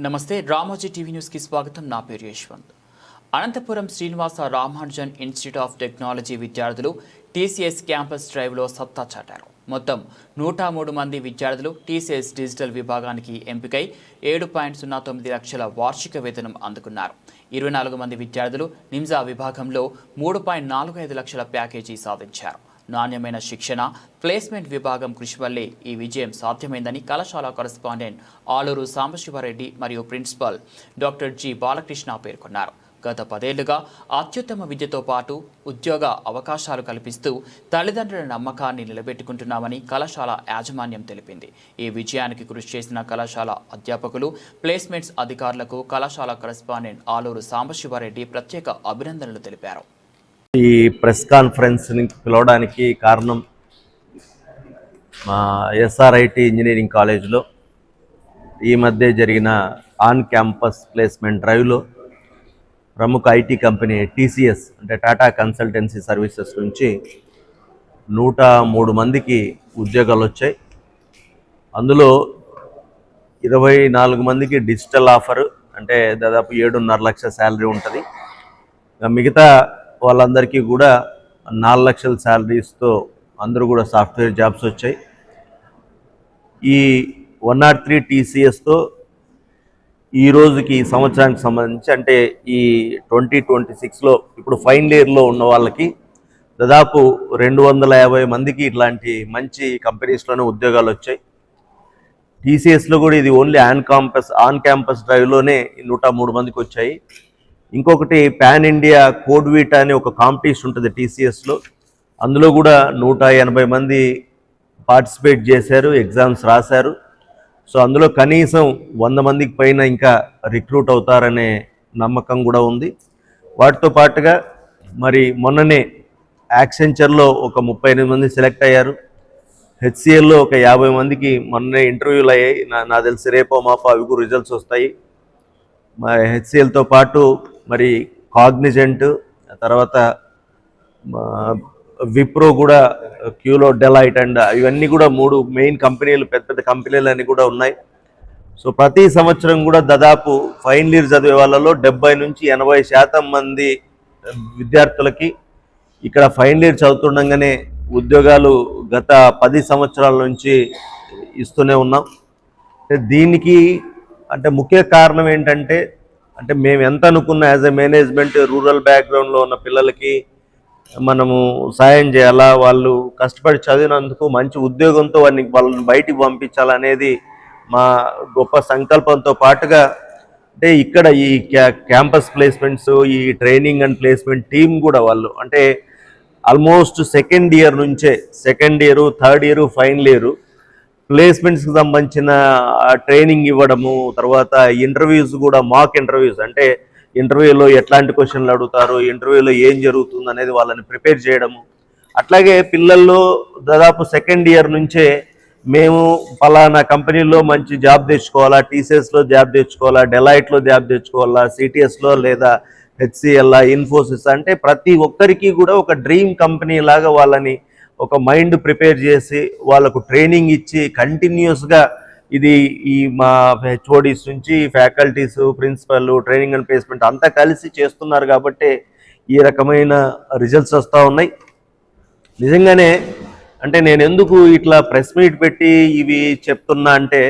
నమస్తే రామోజీ టీవీ న్యూస్కి స్వాగతం. నా పేరు Yashwanth. Anantapuram Srinivasa Ramanujan institute of technology విద్యార్థులు టీసీఎస్ క్యాంపస్ డ్రైవ్లో సత్తా చాటారు. మొత్తం నూట మూడు మంది విద్యార్థులు టీసీఎస్ డిజిటల్ విభాగానికి ఎంపికై ఏడు పాయింట్ సున్నా తొమ్మిది లక్షల వార్షిక వేతనం అందుకున్నారు. ఇరవై నాలుగు మంది విద్యార్థులు నిమ్జా విభాగంలో మూడు పాయింట్ నాలుగు ఐదు లక్షల ప్యాకేజీ సాధించారు. నాణ్యమైన శిక్షణ ప్లేస్మెంట్ విభాగం కృషి వల్లే ఈ విజయం సాధ్యమైందని కళాశాల కరస్పాండెంట్ ఆలూరు సాంబశివారెడ్డి మరియు ప్రిన్సిపల్ డాక్టర్ జి బాలకృష్ణ పేర్కొన్నారు. గత పదేళ్ళుగా అత్యుత్తమ విద్యతో పాటు ఉద్యోగ అవకాశాలు కల్పిస్తూ తల్లిదండ్రుల నమ్మకాన్ని నిలబెట్టుకుంటున్నామని కళాశాల యాజమాన్యం తెలిపింది. ఈ విజయానికి కృషి చేసిన కళాశాల అధ్యాపకులు ప్లేస్మెంట్స్ అధికారులకు కళాశాల కరస్పాండెంట్ ఆలూరు సాంబశివారెడ్డి ప్రత్యేక అభినందనలు తెలిపారు. ఈ ప్రెస్ కాన్ఫరెన్స్ని పిలవడానికి కారణం మా ఎస్ఆర్ఐటి ఇంజనీరింగ్ కాలేజ్లో ఈ మధ్య జరిగిన ఆన్ క్యాంపస్ ప్లేస్మెంట్ డ్రైవ్లో ప్రముఖ ఐటీ కంపెనీ టీసీఎస్ అంటే టాటా కన్సల్టెన్సీ సర్వీసెస్ నుంచి నూట మూడు మందికి ఉద్యోగాలు వచ్చాయి. అందులో ఇరవై నాలుగు మందికి డిజిటల్ ఆఫర్ అంటే దాదాపు ఏడున్నర లక్ష శాలరీ ఉంటుంది. మిగతా వాళ్ళందరికీ కూడా నాలుగు లక్షల శాలరీస్తో అందరూ కూడా సాఫ్ట్వేర్ జాబ్స్ వచ్చాయి. ఈ వన్ నాట్ త్రీ టీసీఎస్తో ఈ రోజుకి ఈ సంవత్సరానికి సంబంధించి అంటే ఈ ట్వంటీ ట్వంటీ సిక్స్లో ఇప్పుడు ఫైనల్ ఇయర్లో ఉన్న వాళ్ళకి దాదాపు రెండు వందల యాభై మందికి ఇట్లాంటి మంచి కంపెనీస్లోనే ఉద్యోగాలు వచ్చాయి. టీసీఎస్లో కూడా ఇది only on campus on campus డ్రైవ్లోనే నూట మూడు మందికి వచ్చాయి. ఇంకొకటి పాన్ ఇండియా కోడ్వీట్ అనే ఒక కాంపిటీషన్ ఉంటుంది టీసీఎస్లో అందులో కూడా నూట ఎనభై మంది పార్టిసిపేట్ చేశారు ఎగ్జామ్స్ రాశారు. సో అందులో కనీసం వంద మందికి పైన ఇంకా రిక్రూట్ అవుతారనే నమ్మకం కూడా ఉంది. వాటితో పాటుగా మరి మొన్ననే యాక్సెంచర్లో ఒక ముప్పై ఎనిమిది మంది సెలెక్ట్ అయ్యారు. హెచ్సిఎల్లో ఒక యాభై మందికి మొన్నే ఇంటర్వ్యూలు అయ్యాయి. నా నాకు తెలిసి రేపో మాపో అవి కూడా రిజల్ట్స్ వస్తాయి. మరి హెచ్సిఎల్తో పాటు మరి కాగ్నిజెంట్ తర్వాత విప్రో కూడా క్యూలో డెలైట్ అండ్ ఇవన్నీ కూడా మూడు మెయిన్ కంపెనీలు పెద్ద పెద్ద కంపెనీలు అన్నీ కూడా ఉన్నాయి. సో ప్రతి సంవత్సరం కూడా దాదాపు ఫైనల్ ఇయర్ చదివే వాళ్ళలో డెబ్బై నుంచి ఎనభై శాతం మంది విద్యార్థులకి ఇక్కడ ఫైనల్ ఇయర్ చదువుతుండగానే ఉద్యోగాలు గత పది సంవత్సరాల నుంచి ఇస్తూనే ఉన్నాం. దీనికి అంటే ముఖ్య కారణం ఏంటంటే అంటే మేము ఎంత అనుకున్న యాజ్ ఎ మేనేజ్మెంట్ రూరల్ బ్యాక్గ్రౌండ్లో ఉన్న పిల్లలకి మనము సాయం చేయాలా? వాళ్ళు కష్టపడి చదివినందుకు మంచి ఉద్యోగంతో వారిని వాళ్ళని బయటికి పంపించాలనేది మా గొప్ప సంకల్పంతో పాటుగా అంటే ఇక్కడ ఈ క్యా క్యాంపస్ ప్లేస్మెంట్స్ ఈ ట్రైనింగ్ అండ్ ప్లేస్మెంట్ టీం కూడా వాళ్ళు. అంటే ఆల్మోస్ట్ సెకండ్ ఇయర్ నుంచే second year third year final year ప్లేస్మెంట్స్కి సంబంధించిన ట్రైనింగ్ ఇవ్వడము తర్వాత ఇంటర్వ్యూస్ కూడా మాక్ ఇంటర్వ్యూస్ అంటే ఇంటర్వ్యూలో ఎట్లాంటి క్వశ్చన్లు అడుగుతారు ఇంటర్వ్యూలో ఏం జరుగుతుంది అనేది వాళ్ళని ప్రిపేర్ చేయడము. అట్లాగే పిల్లల్లో దాదాపు సెకండ్ ఇయర్ నుంచే మేము పలానా కంపెనీలో మంచి జాబ్ తెచ్చుకోవాలా టీసీఎస్లో జాబ్ తెచ్చుకోవాలా డెలైట్లో జాబ్ తెచ్చుకోవాలా సిటీఎస్లో లేదా హెచ్సిఎల్ ఇన్ఫోసిస్ అంటే ప్రతి ఒక్కరికి కూడా ఒక డ్రీమ్ కంపెనీ లాగా వాళ్ళని ఒక మైండ్ ప్రిపేర్ చేసి వాళ్ళకు ట్రైనింగ్ ఇచ్చి కంటిన్యూస్గా ఇది ఈ మా హెచ్ఓడిస్ నుంచి faculties principal training and placement అంతా కలిసి చేస్తున్నారు కాబట్టి ఈ రకమైన రిజల్ట్స్ వస్తూ ఉన్నాయి. నిజంగానే అంటే నేను ఎందుకు ఇట్లా ప్రెస్ మీట్ పెట్టి ఇవి చెప్తున్నా అంటే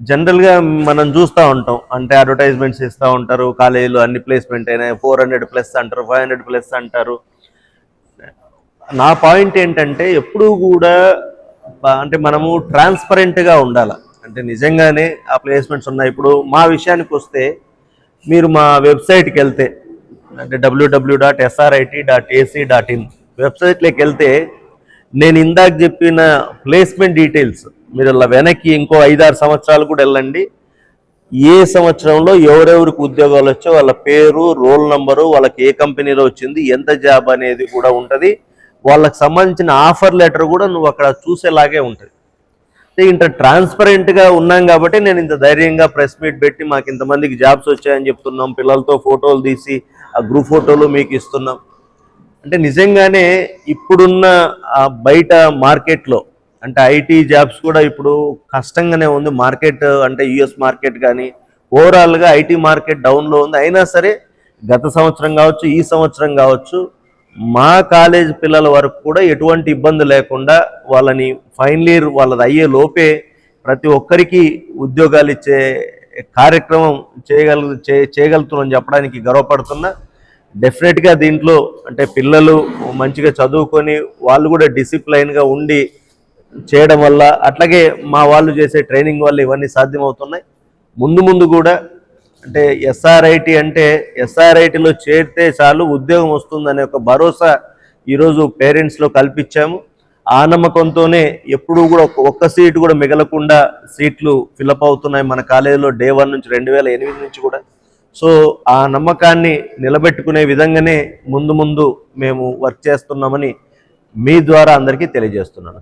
జనరల్గా మనం చూస్తూ ఉంటాం. అంటే అడ్వర్టైజ్మెంట్స్ ఇస్తూ ఉంటారు కాలేజీలో అన్ని ప్లేస్మెంట్ అయినాయి ఫోర్ హండ్రెడ్ ప్లస్ అంటారు ఫైవ్ హండ్రెడ్ ప్లస్ అంటారు. నా పాయింట్ ఏంటంటే ఎప్పుడూ కూడా అంటే మనము ట్రాన్స్పరెంట్గా ఉండాలి. అంటే నిజంగానే ఆ ప్లేస్మెంట్స్ ఉన్నాయి. ఇప్పుడు మా విషయానికి వస్తే మీరు మా వెబ్సైట్కి వెళ్తే అంటే WWW dot SRIT dot AC dot in వెబ్సైట్లోకి వెళ్తే నేను ఇందాక చెప్పిన ప్లేస్మెంట్ డీటెయిల్స్ మీరు అలా వెనక్కి ఇంకో ఐదారు సంవత్సరాలు కూడా వెళ్ళండి. ఏ సంవత్సరంలో ఎవరెవరికి ఉద్యోగాలు వచ్చో వాళ్ళ పేరు రోల్ నంబరు వాళ్ళకి ఏ కంపెనీలో వచ్చింది ఎంత జాబ్ అనేది కూడా ఉంటుంది. వాళ్ళకి సంబంధించిన ఆఫర్ లెటర్ కూడా నువ్వు అక్కడ చూసేలాగే ఉంటుంది. ఇంత ట్రాన్స్పరెంట్గా ఉన్నాం కాబట్టి నేను ఇంత ధైర్యంగా ప్రెస్ మీట్ పెట్టి మాకు ఇంతమందికి జాబ్స్ వచ్చాయని చెప్తున్నాం పిల్లలతో ఫోటోలు తీసి ఆ గ్రూప్ ఫోటోలు మీకు ఇస్తున్నాం. అంటే నిజంగానే ఇప్పుడున్న ఆ బయట మార్కెట్లో అంటే ఐటీ జాబ్స్ కూడా ఇప్పుడు కష్టంగానే ఉంది. మార్కెట్ అంటే యుఎస్ మార్కెట్ కానీ ఓవరాల్గా ఐటీ మార్కెట్ డౌన్లో ఉంది. అయినా సరే గత సంవత్సరం కావచ్చు ఈ సంవత్సరం కావచ్చు మా కాలేజ్ పిల్లల వరకు కూడా ఎటువంటి ఇబ్బంది లేకుండా వాళ్ళని ఫైనల్ ఇయర్ వాళ్ళది అయ్యే లోపే ప్రతి ఒక్కరికి ఉద్యోగాలు ఇచ్చే కార్యక్రమం చేయగల చే- చేయగలుగుతున్నాం చెప్పడానికి గర్వపడుతున్నా. డెఫినెట్గా దీంట్లో అంటే పిల్లలు మంచిగా చదువుకొని వాళ్ళు కూడా డిసిప్లైన్గా ఉండి చేయడం వల్ల అట్లాగే మా వాళ్ళు చేసే ట్రైనింగ్ వల్ల ఇవన్నీ సాధ్యమవుతున్నాయి. ముందు ముందు కూడా అంటే ఎస్ఆర్ఐటి అంటే ఎస్ఆర్ఐటిలో చేరితే చాలు ఉద్యోగం వస్తుందనే ఒక భరోసా ఈరోజు పేరెంట్స్లో కల్పించాము. ఆ నమ్మకంతోనే ఎప్పుడూ కూడా ఒక్క- ఒక్క సీటు కూడా మిగలకుండా సీట్లు ఫిలప్ అవుతున్నాయి మన కాలేజీలో డే వన్ నుంచి రెండు వేల ఎనిమిది నుంచి కూడా. సో ఆ నమ్మకాన్ని నిలబెట్టుకునే విధంగానే ముందు ముందు మేము వర్క్ చేస్తున్నామని మీ ద్వారా అందరికీ తెలియజేస్తున్నాను.